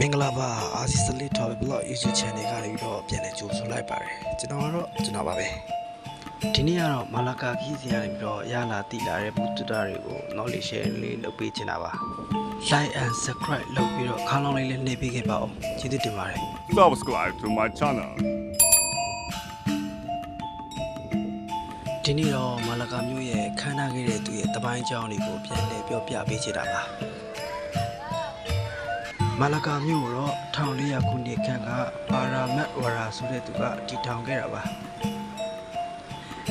မင်္ဂလာပါအာစီစလစ်ထော်ဘလော့ YouTube channel ကနေပြီးတော့ပြန်လည်ကြိုဆိုလိုက်ပါတယ်ကျွန်တော်ကတော့ကျွန်တော်ပါပဲဒီနေ့ကတော့မာလာကာခီးစီကနေပြီးတော့ရလာတိလာတဲ့ဘူတူတာတွေကို knowledge share လေးလုပ်ပေးချင်တာပါ like and subscribe လုပ်ပြီးတော့ခေါင်းလောင်းလေးလေးနှိပ်ပေးခဲ့ပါဦးကျေးဇူးတင်ပါတယ် subscribe to my channel. ဒီနေ့တော့မာလာကာမျိုးရဲ့ခမ်းနားခဲ့တဲ့သူရဲ့တပိုင်းကြောင်းတွေကိုပြန်လည်ပြောပြပေးချင်တာပါ မာလာကာမျိုးကိုတော့1400ခုနှစ်ခန့်ကပါရာမက်ဝရာဆိုတဲ့သူကတည်ထောင်ခဲ့တာပါ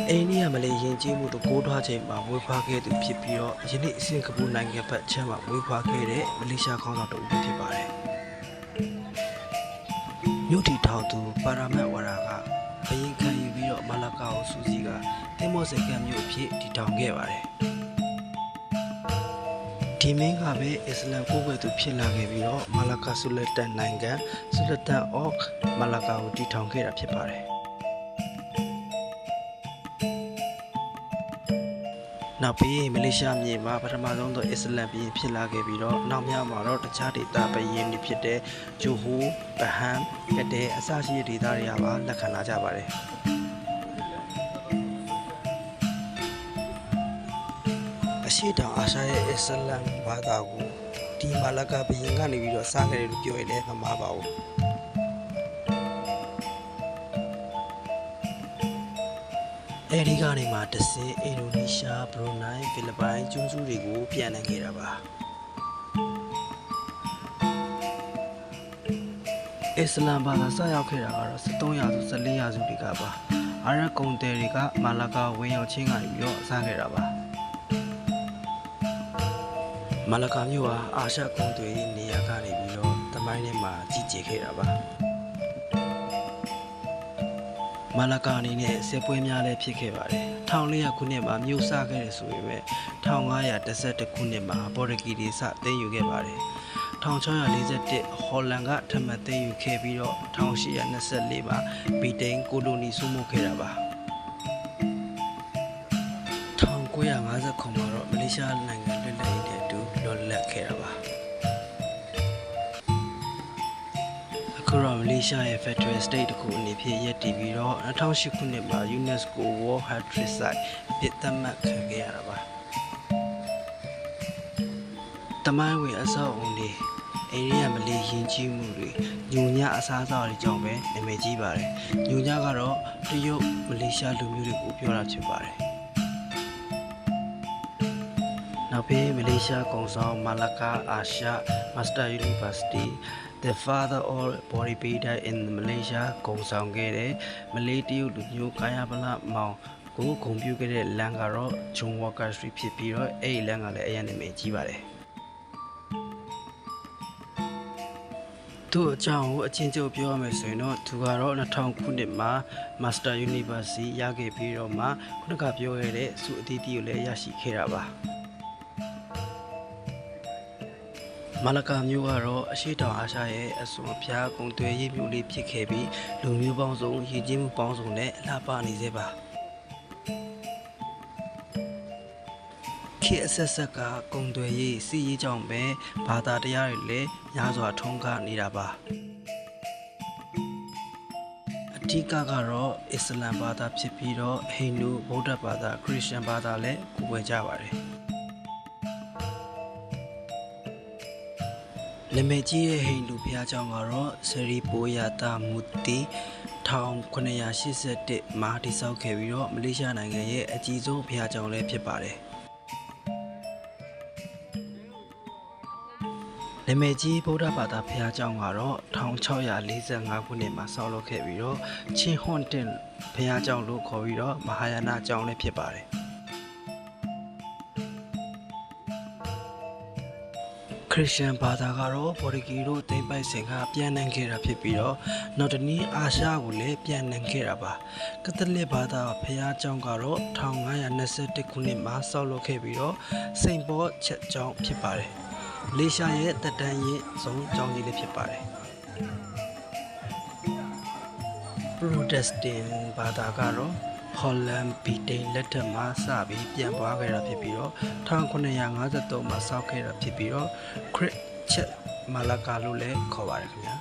အိန္ဒိယမလေးယဉ်ကျေးမှုတို့ကိုးထွားချိန်မှာဝေဖွားခဲ့သူဖြစ်ပြီးတော့ယနေ့စင်ကာပူနိုင်ငံဘက်ချမ်းမှာဝေဖွားခဲ့တဲ့မလေးရှားခေါင်းဆောင်တစ်ဦးဖြစ်ပါတယ်မြို့တီထောင်သူပါရာမက်ဝရာကဘရင်ခံယူပြီးတော့မာလာကာကိုစူးစီးကတင်မော့စကန်မြို့အဖြစ်တည်ထောင်ခဲ့ပါတယ် ဒီမင်းကပဲအစ္စလမ်ကိုယ်ွယ်သူဖြစ်လာခဲ့ပြီးတော့မာလာကာဆူလက်တန်နိုင်ငံဆူလက်တန်အော့မာလာကာကိုတည်ထောင်ခဲ့တာဖြစ်ပါတယ်နောက်ပြီးမလေးရှားမြေမှာပထမဆုံးသောအစ္စလမ်ပြည်ဖြစ်လာခဲ့ပြီးတော့နောက်မြောက်မှာတော့တခြားဒေသပယင်းတွေဖြစ်တဲ့ဂျိုဟိုဘဟမ်ကတဲ့အစရှိတဲ့ဒေသတွေကပါလက်ခံလာကြပါတယ် အရှိတောင်အာရှရဲ့အစ္စလမ်ဘာသာကိုဒီမာလကာဘယင်ကနေပြီးတော့စခဲ့တယ်လို့ပြောရလဲမမှားပါဘူးအဲဒီကနေမှတဆင်အင်ဒိုနီးရှားဘရူနိုင်းဖိလစ်ပိုင်ကျွန်းစုတွေကိုပြန်နိုင်ခဲ့တာပါအစ္စလမ်ဘာသာစရောက်ခဲ့တာကတော့73ရာစု14ရာစုတွေကပါအာရကုံတယ်တွေကမာလာကာဝင်းရောက်ချင်းကနေပြီးတော့စခဲ့တာပါ မာလာကာမြို့ဟာအာရှကုံတွေနေရာကနေပြီးတော့တမိုင်းထဲမှာကြီးကျယ်ခဲ့တာပါမာလာကာအနေနဲ့စစ်ပွဲများလည်းဖြစ်ခဲ့ပါတယ်1400ခုနှစ်မှာမြို့စခဲ့တယ်ဆိုပေမဲ့1512ခုနှစ်မှာပေါ်တူဂီတွေစသိမ်းယူခဲ့ပါတယ်1641ဟော်လန်ကထပ်မံသိမ်းယူခဲ့ပြီးတော့1824မှာဗြိတိန်ကိုလိုနီစုမှုခဲ့တာပါ1950ခုမှာတော့မလေးရှားနိုင်ငံလွတ်လပ်ရေးနဲ့အ တူလွတ်လပ်ခဲ့တာပါအခုတော့မလေးရှားရဲ့ Federal State တစ်ခုအနေဖြင့်ရည်တည်ပြီးတော့2008ခုနှစ်မှာ UNESCO World Heritage Site အဖြစ်သတ်မှတ်ခံခဲ့ရတာပါ။တမိုင်းဝင်အဆောက်အုံတွေအိန္ဒိယမလေးယဉ်ကျေးမှုတွေညူညအစားအသောက်တွေကြောင့်ပဲနာမည်ကြီးပါတယ်။ညူညကတော့တရုတ်မလေးရှားလူမျိုးတွေကိုပြောတာဖြစ်ပါတယ်။ နောက်ပြီးမလေးရှားကုံဆောင်မာလကာအာရှ Master University the father of bodybuilder in Malaysia ကုံဆောင်ခဲ့တဲ့မလေးတရုတ်လူမျိုးကာယဗလမောင်ကိုဂုံပြုခဲ့တဲ့လမ်းကတော့ဂျွန်ဝါကာစထရီဖြစ်ပြီးတော့အဲ့ဒီလမ်းကလည်းအရင်နာမည်ကြီးပါတယ်သူ့အကြောင်းကိုအချင်းချုပ်ပြောရမယ်ဆိုရင်တော့သူကတော့2000ခုနှစ်မှာ Master University ရခဲ့ပြီးတော့မှခုနကပြောခဲ့တဲ့စုအသီးသီးကိုလည်းရရှိခဲ့တာပါ မာလကာမျိုးကတော့အရှိတောင်အာရှရဲ့အစွန်ဖျားကုံသွဲရေးမျိုးလေးဖြစ်ခဲ့ပြီးလူမျိုးပေါင်းစုံရည်ကြီးမှုပေါင်းစုံနဲ့အလှပနေစေပါခေတ်အဆက်ဆက်ကကုံသွဲရေးစီရေးကြောင့်ပဲဘာသာတရားတွေလည်းများစွာထုံးကားနေတာပါအဓိကကတော့အစ္စလမ်ဘာသာဖြစ်ပြီးတော့ဟိန္ဒူဗုဒ္ဓဘာသာခရစ်ယာန်ဘာသာလည်းကိုယ်ွယ်ကြပါတယ် နာမည်ကြီးရဲ့ဟိန္ဒူဘုရားကျောင်းကတော့စရီပိုယာတာမူတီ1981မှာတည်ဆောက်ခဲ့ပြီးတော့မလေးရှားနိုင်ငံရဲ့အကြီးဆုံးဘုရားကျောင်းလည်းဖြစ်ပါတယ်နာမည်ကြီးဗုဒ္ဓဘာသာဘုရားကျောင်းကတော့1645ခုနှစ်မှာဆောက်လုပ်ခဲ့ပြီးတော့ချင်းဟွန်တင်ဘုရားကျောင်းလို့ခေါ်ပြီးတော့မဟာယာနကျောင်းလည်းဖြစ်ပါတယ် ခရစ်ယာန်ဘာသာကတော့ဘော်ဒီဂီတို့တိမ့်ပိုက်စင်ကပြန်နိုင်ခဲ့တာဖြစ်ပြီးတော့နောက်တနည်းအာရှကိုလည်းပြန်နိုင်ခဲ့တာပါကက်သလစ်ဘာသာဘုရားကျောင်းကတော့1521ခုနှစ်မှာဆောက်လုပ်ခဲ့ပြီးတော့စိန်ဘောချက်ကျောင်းဖြစ်ပါတယ်မလေးရှားရဲ့တက်တန်းရဲ့ဆုံးကျောင်းကြီးလေးဖြစ်ပါတယ် Protestant ဘာသာကတော့ ဟော်လန်ဗြိတိန်လက်ထက်မှာစပြီးပြန်ပွားခဲ့တာဖြစ်ပြီးတော့1953မှာစောက်ခဲ့တာဖြစ်ပြီးတော့ခရစ်ချက်မာလာကာလို့လည်းခေါ်ပါတယ်ခင်ဗျာ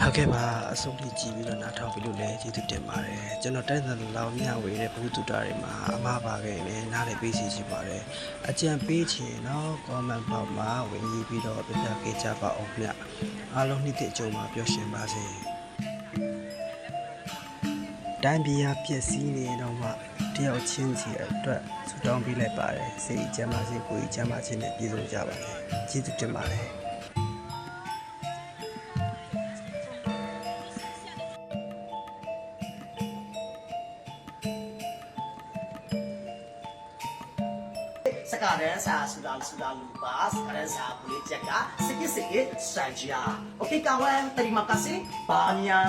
ဟုတ်ကဲ့ပါအဆုံးထိကြည့်ပြီးတော့နားထောင်ပြီးလို့လည်းကျေးဇူးတင်ပါတယ်ကျွန်တော်တိုက်ဆိုင်လောင်မြဝေတဲ့ဘုသူတာတွေမှာအမှားပါခဲ့ရင်နားလည်းပေးစီချင်ပါတယ်အကြံပေးချင်တော့ comment box မှာဝင်ရေးပြီးတော့ပြပြခဲ့ကြပါအောင်ခင်ဗျအားလုံးနှစ်တဲ့အကျုံးမှာပျော်ရွှင်ပါစေ တိုင်းပြည်ဟာပြည့်စည်နေတော့မှတယောက်ချင်းစီအတွက်ဆူတောင်းပေးလိုက်ပါတယ်စိတ်ကြမ်းပါစေကိုယ်ကြမ်းပါစေနဲ့ပြည့်စုံကြပါစေကျေးဇူးတင်ပါတယ် စကားရန်စာဆူလာဆူလာလူပါစကားရန်စာဘူးလေးချက်ကစကစ်စကစ်စတန်ဂျာโอเคကဝန်တရီမကစီဘာညာ